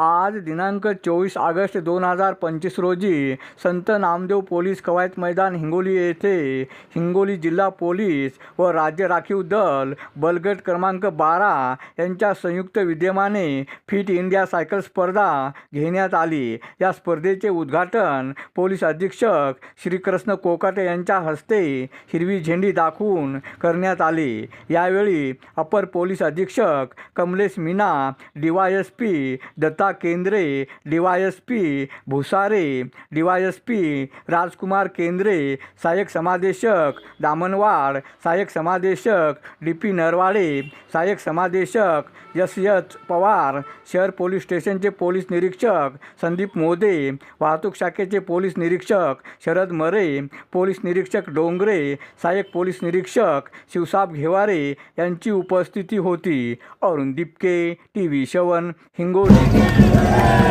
आज दिनांक चोवीस ऑगस्ट दोन हजार पंचवीस रोजी संत नामदेव पोलीस कवायत मैदान हिंगोली येथे हिंगोली जिल्हा पोलीस व राज्य राखीव दल बलगट क्रमांक बारा यांच्या संयुक्त विद्यमाने फिट इंडिया सायकल स्पर्धा घेण्यात आली. या स्पर्धेचे उद्घाटन पोलीस अधीक्षक श्रीकृष्ण कोकाटे यांच्या हस्ते हिरवी झेंडी दाखवून करण्यात आले. यावेळी अपर पोलीस अधीक्षक Kamlesh Meena D Y S P Datta Kendre D Y S P Bhusare D Y S P Rajkumar Kendre सहाय्यक समादेशक दामनवाड सहाय्यक समादेशक डी पी नरवाडे सहाय्यक समादेशक यस यच पवार शहर पोलीस स्टेशनचे पोलीस निरीक्षक संदीप मोदे वाहतूक शाखेचे पोलीस निरीक्षक शरद मरे पोलीस निरीक्षक डोंगरे सहाय्यक पोलीस निरीक्षक शिवसाब घेवारे यांची उपस्थिती होती. अरुण दिपके टी व्ही शवन हिंगोली. Amém.